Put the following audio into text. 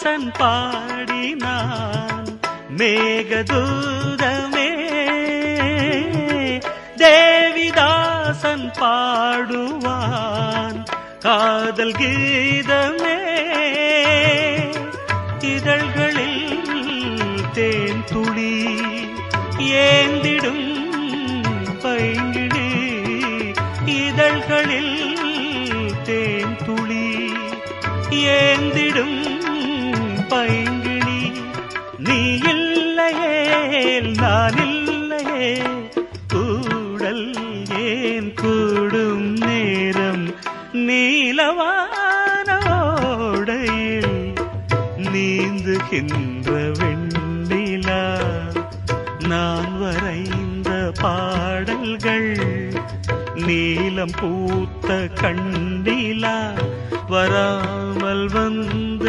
தாசன் பாடினான். மேகதூதமே தேவிதாசன் பாடுவான். காதல் கீதமே இதழ்களில் தேன் துளி ஏந்திடும் பைங்கிடு இதழ்களில் தேன் துளி ஏந்திடும் நீ இல்லையே நான் இல்லையே. கூடல் ஏன் கூடும் நேரம்? நீலவானோடையில் நீந்துகின்ற வெண்ணிலா. நான் வரைந்த பாடல்கள் நீலம் பூத்த கண்டிலா வராமல் வந்து